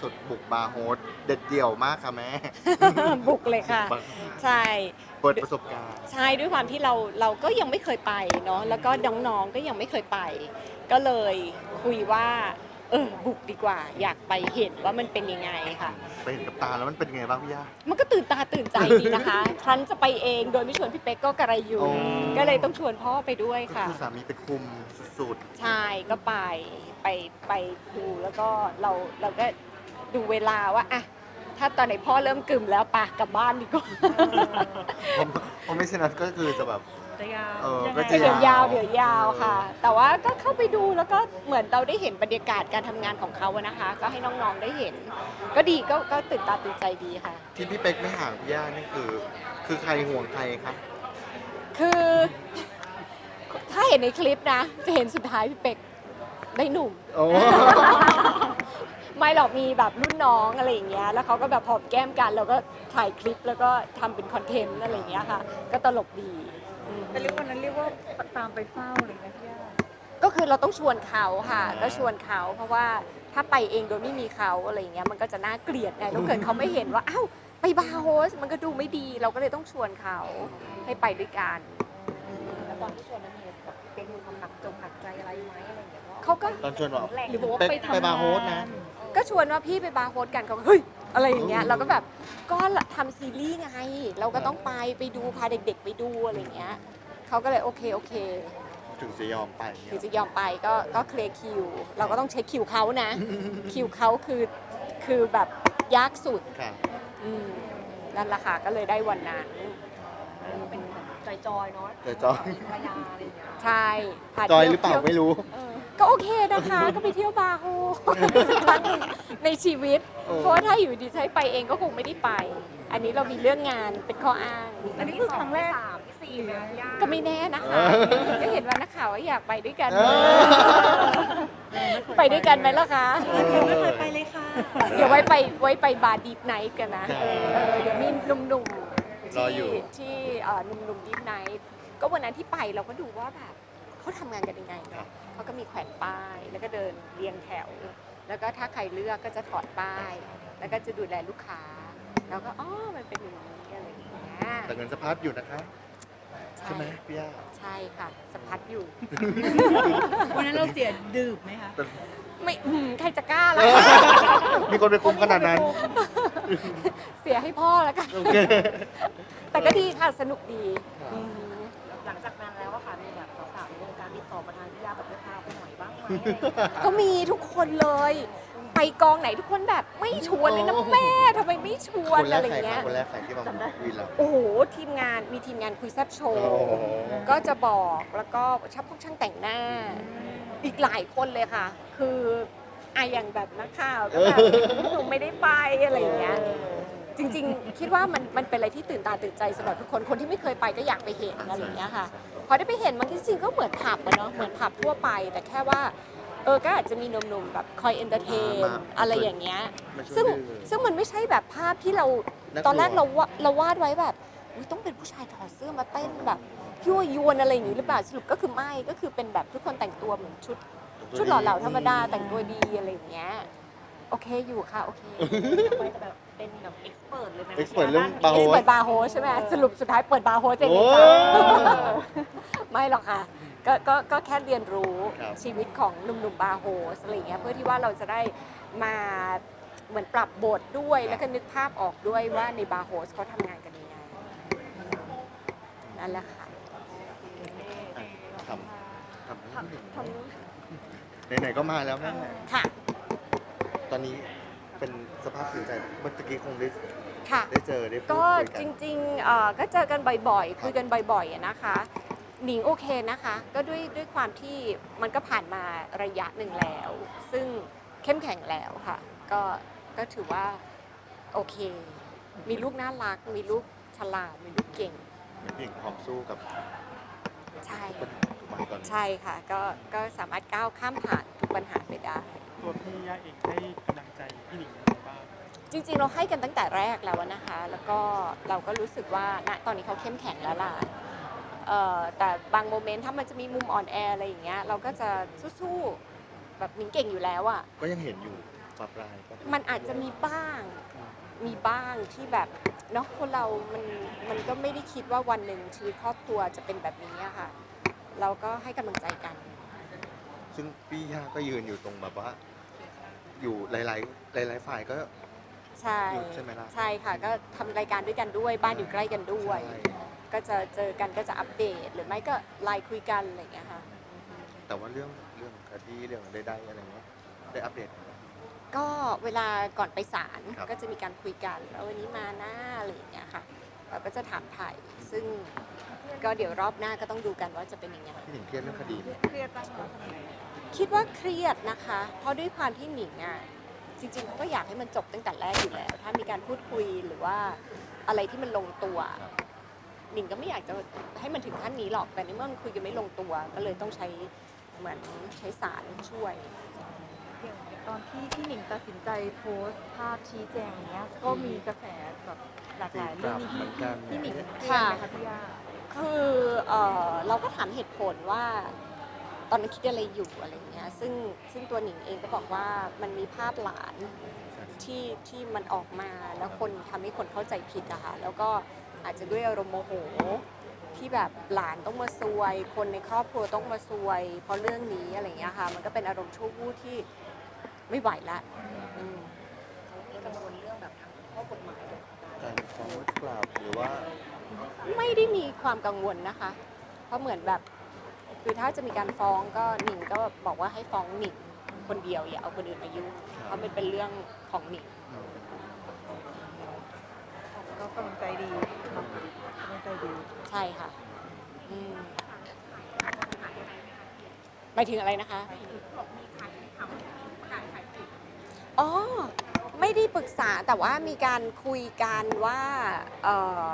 สุดบุกบาร์โฮสเด็ดเดี่ยวมากค่ะแม่ บุกเลยค่ะบุกใช่ เปิดประสบการณ์ ใช่ด้วยความที่เราเราก็ยังไม่เคยไปเนาะแล้วก็น้องๆก็ยังไม่เคยไป ก็เลยคุยว่า เออบุกดีกว่า อยากไปเห็นว่ามันเป็นยังไงค่ะ ไปเห็นกับตาแล้วมันเป็นไงบ้างพี่ย่า มันก็ตื่นตาตื่นใจดีนะคะ ครั้นจะไปเองโดยไม่ชวนพี่เป๊กก็กระไรอยู่ อ๋อ ก็เลยต้องชวนพ่อไปด้วยก็ค่ะคือสามีไปคุมสุด ใช่ก็ไปไปไปดูแล้วก็เราเราก็ ดูเวลาว่าอะถ้าตอนไหนพ่อเริ่มกึ่มแล้วปะกลับบ้านดีกว่าๆผมผมไม่เช่นนั้นก็คือจะแบบจะยาวเออยังไงก็จะเดี๋ยวยาวเดี๋ยวยาวค่ะ แต่ว่าก็เข้าไปดูแล้วก็เหมือนเราได้เห็นบรรยากาศการทำงานของเขาอะนะคะ ก็ให้น้องๆได้เห็น ก็ดีก็ก็ตื่นตาตื่นใจดีค่ะ ที่พี่เป๊กไม่ห่างพี่ย่านี่คือ คือใครห่วงใครครับ คือถ้าเห็นในคลิปนะ จะเห็นสุดท้ายพี่เป็กได้หนุ่ม โอ้ไม่ หรอกมีแบบรุ่นน้องอะไรอย่างเงี้ยแล้วเขาก็แบบหอมแก้มกันแล้วก็ถ่ายคลิปแล้วก็ทำเป็นคอนเทนต์อะไรอย่างเงี้ยค่ะ ก็ตลกดีอืม แต่เรียกวันนั้นเรียกว่าตามไปเฝ้าอะไรอย่างเงี้ยพี่ย่าก็คือเราต้องชวนเขาค่ะ ก็ชวนเขาเพราะว่าถ้าไปเองโดยไม่มีเขาอะไรอย่างเงี้ยมันก็จะน่าเกลียดไงแล้วเกิดเขาไม่เห็นว่าอ้าวไปบาร์โฮสมันก็ดูไม่ดี เราก็เลยต้องชวนเขาให้ไปด้วยกันแล้วตอนที่ชวนนั้นมีแบบเป็นมีความหนักจงหนักใจอะไรไหมอะไรอย่างเงี้ยพระเขาก็ ตอนชวนบอกหรือบอกว่าไปไปทำไปงนบาร์โฮสนะ ก็ชวนว่าพี่ไปบาร์โฮสกันเขาก็เฮ้ยอะไรอย่างเงี้ยอืมเราก็แบบก็ทำซีรีส์ไง เราก็ต้องไปไปดูพาเด็ก ๆ ไปดูอะไรอย่างเงี้ยเขาก็เลยโอเคโอเคถึงจะยอมไปเนี่ถึงจะยอมไปก็ก็เคลียร์คิว เราก็ต้องเช็คคิวเขานะ คิวเขาคือคือแบบยากสุดค่ะอืมนั่นแหละค่ะก็เลยได้วันนั้น เป็นจอยๆเนาะเดี๋ยวจอย ภรรยาอะไรอย่างเงี้ย ใช่พาจอยที่วหรือเปล่าที่ยวไม่รู้ เออ ก็โอเคนะคะ ก็ไปเที่ยวบาร์โฮสสักครั้งหนึ่งในชีวิตเออเพราะว่าถ้าอยู่ดีจะให้ไปเองก็คงไม่ได้ไป อันนี้เรามีเรื่องงานเป็นข้ออ้าง อันนี้คือครั้งแรก สามที่สี่เลยพี่ย่าก็ไม่แน่นะคะก็เห็นว่านักข่าวว่าอยากไปด้วยกันเออ ไปด้วยกันไหมล่ะคะเออไปเลยค่ะ เดี๋ยวไว้ไปไว้ไปบาร์ดีฟไนท์กันนะใช่เออเดี๋ยวมีหนุ่มๆรออยู่ ที่ที่เอ่อหนุ่มๆดีฟไนท์ก็วันนั้นที่ไปเราก็ดูว่าแบบเขาทำงานกันยังไงเนาะเขาก็มี แขวนป้าย แล้วก็เดินเรียงแถว แล้วก็ถ้าใครเลือกก็จะถอดป้าย แล้วก็จะดูแลลูกค้า แล้วก็อ๋อมันเป็นอย่างนี้อะไรอย่างเงี้ยแต่เงินสะพัดอยู่นะคะ ใช่ไหมพี่ย่าใช่ค่ะสะพัดอยู่ วันนั้นเราเสียดื่มไหมคะ แต่ไม่อืมใครจะกล้าล่ะมีคนไปคุมขนาดนั้น เสียให้พ่อแล้วกันโอเค แต่ก็ดีค่ะสนุกดีครับอืม หลังจากนั้นแล้วอะค่ะมีแบบสาวๆในวงการติดต่อมาทางพี่ย่าแบบไปพาไปหน่อยบ้างไหม ก็มีทุกคนเลย ไปกองไหนทุกคนแบบไม่ชวนเลยนะแม่ทำไมไม่ชวคนนแรอะกไรใครคเงี้รับยคนแรกใครที่มาวินเรา โอ้โห ทีมงานมีทีมงานคุยแซบโชโอ้ว์โห ก็จะบอกแล้วก็ชับพวกช่างแต่งหน้า อีกหลายคนเลยค่ะ คืออะอย่างแบบนักข่าวก็แบบหนูไม่ได้ไปอะไรอย่างเงี้ย จริงๆ คิดว่ามันมันเป็นอะไรที่ตื่นตาตื่นใจสำหรับทุกคนคนที่ไม่เคยไปก็อยากไปเห็นอะไรอย่างเงี้ยค่ะพอได้ไปเห็นมันจริงๆก็เหมือนผับอะเนาะเหมือนผับทั่วไป แต่แค่ว่าเออก็อาจจะมีหนุ่มๆแบบคอยเอนเตอร์เทนมาอะไรอย่างเงี้ยมาช่วยซึ่งดื้อซึ่งมันไม่ใช่แบบภาพที่เราน่ากลัวตอนแรกเราวาเราวาดไว้แบบอุ๊ยต้องเป็นผู้ชายถอดเสื้อมาเต้นแบบยั่วยวนอะไรอย่างนี้หรือเปล่าสรุปก็คือไม่ก็คือเป็นแบบทุกคนแต่งตัวเหมือนชุด ชุดหล่อเหลาธรรมดาแต่งตัวดีอะไรอย่างเงี้ย โอเคอยู่ค่ะ โอเคไปจะแบบเป็นแบบเอ็กซ์เพรสเลยไหม expert เรื่องบาร์เอโฮสสเปิดบาร์โฮสใช่ไหมสรุปสุดท้ายเปิดบาร์โฮสเองโอ้จ้ะไม่หรอกค่ะก็ก็ก็แค่เรียนรู้ครับ ชีวิตของหนุ่มๆบาร์โฮสอะไรอย่างเงี้ยเพื่อที่ว่าเราจะได้มาเหมือนปรับบทด้วย แล้วก็นึกภาพออกด้วยว่าในบาร์โฮสเขาทำงานกันยังไงนั่นแหละค่ะ ทำทำทำทำนู้นไหนๆก็มาแล้วแม่ค่ะ ตอนนี้เป็นสภาพจิตใจเมื่อกี้คงได้ค่ะ ได้เจอได้พูดก็คุยกัจนริงๆเอ่อก็เจอกันบ่อยครับๆคุยกันบ่อยๆอะนะคะ หนิงโอเคนะคะ ก็ด้วยด้วยความที่มันก็ผ่านมาระยะหนึ่งแล้ว ซึ่งเข้มแข็งแล้วค่ะ ก็ก็ถือว่าโอเค มีลูกน่ารัก มีลูกฉลาด มีลูกเก่ง เป็นผู้หญิงพร้อมสู้กับใช่ ปัญหาทุกวันตอนนี้ ใช่ค่ะ ก็ก็สามารถก้าวข้ามผ่านทุกปัญหาไปได้ ตัวพี่ย่าเองให้กำลังใจพี่หนิงยังไงบ้าง จริงๆ เราให้กันตั้งแต่แรกแล้วนะคะ แล้วก็เราก็รู้สึกว่าณตอนนี้เขาเข้มแข็งแล้วล่ะเอ่อแต่บางโมเมนต์ถ้ามันจะมีมุมอ่อนแออะไรอย่างเงี้ยเราก็จะสู้ๆแบบหนิงเก่งอยู่แล้วอะก็ยังเห็นอยู่ปรับรายก็มันอาจจะมีบ้าง มีบ้างที่แบบเนาะคนเรา มันมันก็ไม่ได้คิดว่าวันหนึ่งชีวิตครอบครัวจะเป็นแบบนี้อะค่ะ เราก็ให้กำลังใจกัน ซึ่งพี่ย่าก็ยืนอยู่ตรงแบบว่า อยู่หลาย ๆ หลาย ๆ ฝ่ายก็ ใช่อยู่ใช่ไหมล่ะ ใช่ค่ะ ก็ทำรายการด้วยกันด้วย บ้านอยู่ใกล้กันด้วย ใช่ก็จะเจอกันก็จะอัปเดต หรือไม่ก็ไลน์คุยกันอะไรอย่างเงี้ยค่ะ แต่ว่าเรื่องเรื่องคดีเรื่องใดๆอะไรเงี้ยได้อัปเดตไหมก็เวลาก่อนไปศาลครับ ก็จะมีการคุยกันแล้ววันนี้มาหน้าอะไรอย่างเงี้ยค่ะเราก็จะถามไถ่ซึ่ง ก็เดี๋ยวรอบหน้าก็ต้องดูกันว่าจะเป็นยังไง พี่หนิงเครียดเรื่องคดีไหมเครียดบ้างไหมคิดว่าเครียดนะคะ เพราะด้วยความที่หนิงอะจริงๆเขาก็อยากให้มันจบตั้งแต่แรกอยู่แล้ว ถ้ามีการพูดคุยหรือว่าอะไรที่มันลงตัว หนิงก็ไม่อยากจะให้มันถึงขั้นนี้หรอก แต่ในเมื่อมันคุยกันไม่ลงตัว ก็เลยต้องใช้เหมือนใช้สารช่วย อย่างตอนที่พี่หนิงตัดสินใจโพสต์ภาพชี้แจงเนี้ยก็มีกระแสแบบหลากหลายเรื่องนี้เหมือนกันพี่หนิงเครียดไหมคะพี่ย่า คือเออเราก็ถามเหตุผลว่า ตอนนั้นคิดอะไรอยู่อะไรเงี้ยซึ่งซึ่งตัวหนิงเองก็บอกว่ามันมีภาพหลานที่ที่มันออกมาแล้วคนทำให้คนเข้าใจผิดอะค่ะแล้วก็อาจจะด้วยอารมณ์โมโห ที่แบบหลานต้องมาซวย คนในครอบครัวต้องมาซวย เพราะเรื่องนี้อะไรเงี้ยค่ะ มันก็เป็นอารมณ์ชั่ววูบที่ไม่ไหวละอืม กังวลเรื่องแบบทาง กฎหมายการฟ้องกลับหรือว่าไม่ได้มีความกังวลนะคะ เพราะเหมือนแบบ คือถ้าจะมีการฟ้องก็หนิงก็บอกว่าให้ฟ้องหนิงคนเดียวอย่าเอาคนอื่นมายุ่งเพราะมันเป็นเรื่องของหนิงก็กำลังใจดีครับกำลังใจดีใช่ค่ะอืมหมายถึงอะไรนะคะอ๋อ ไม่ได้ปรึกษาแต่ว่ามีการคุยกันว่าเออ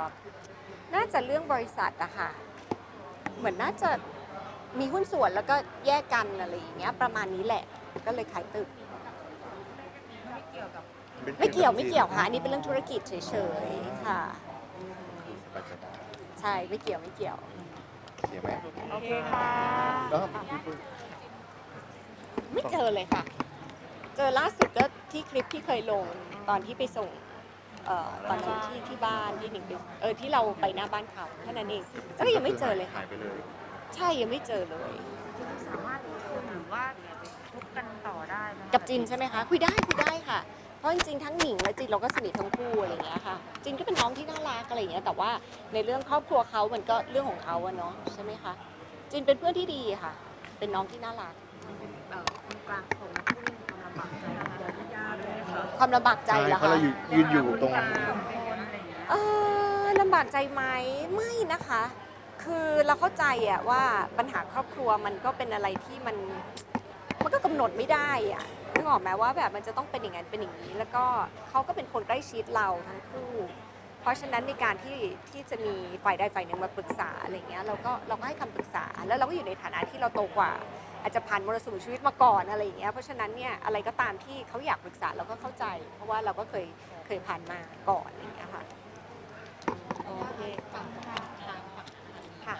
น่าจะเรื่องบริษัทอะค่ะ เหมือนน่าจะมีหุ้นส่วนแล้วก็แยกกันอะไรอย่างเงี้ยประมาณนี้แหละ ก็เลยขายตึก ไม่เกี่ยวไม่เกี่ยวค่ะอันนี้เป็นเรื่องธุรกิจเฉยๆค่ะสบายใจได้ใช่ไม่เกี่ยวไม่เกี่ยว เสียไหมโอเคค่ะแล้วไม่เจอเลยค่ะ เจอล่าสุดก็ที่คลิปที่เคยลงตอนที่ไปส่งเอ่อตอนนั้นที่ที่บ้านที่หนิงไปเออที่เราไปหน้าบ้านเขาแค่นั้นเองแล้วก็ยังไม่เจอเลยค่ะ หายไปเลยใช่ยังไม่เจอเลย สามารถคุยหรือว่าทุบกันต่อได้ไหมกับจินใช่ไหมคะ คุยได้คุยได้ค่ะ เพราะจริงๆทั้งหนิงและจินเราก็สนิททั้งคู่อะไรอย่างเงี้ยค่ะ จินก็เป็นน้องที่น่ารักอะไรอย่างเงี้ยแต่ว่าในเรื่องครอบครัวเขามันก็เรื่องของเขาอะเนาะใช่ไหมคะจินเป็นเพื่อนที่ดีค่ะ เป็นน้องที่น่ารัก เอ่อคนกลางของผู้มี ความลำบากใจของพี่ย่าด้วยค่ะความลำบากใจเหรอเพราะคะเราอยู่ยืนอยู่ตรง เออลำบากใจไหมไม่นะคะ คือเราเข้าใจอะว่าปัญหาครอบครัวมันก็เป็นอะไรที่มัน มันก็กำหนดไม่ได้อะนึกออกไหมว่าแบบมันจะต้องเป็นอย่างนั้นเป็นอย่างนี้ แล้วก็เขาก็เป็นคนใกล้ชิดเราทั้งคู่ เพราะฉะนั้นในการที่ที่จะมีฝ่ายใดฝ่ายหนึ่งมาปรึกษาอะไรเงี้ยเราก็เราก็ให้คำปรึกษาแล้วเราก็อยู่ในฐานะที่เราโตกว่า อาจจะผ่านมรสุมชีวิตมาก่อนอะไรอย่างเงี้ยเพราะฉะนั้นเนี่ยอะไรก็ตามที่เขาอยากปรึกษาเราก็เข้าใจ เพราะว่าเราก็เคยเคยผ่านมาก่อนอย่างเงี้ยค่ะโอเคค่ะ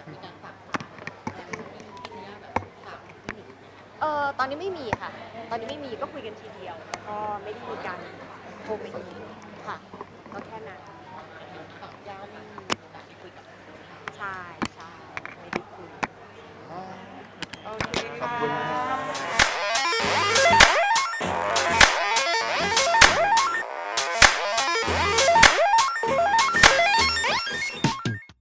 เออตอนนี้ไม่มีค่ะ ตอนนี้ไม่มีก็คุยกันทีเดียว ก็ไม่ได้มีการโทรไปอีกค่ะ ก็แค่นั้น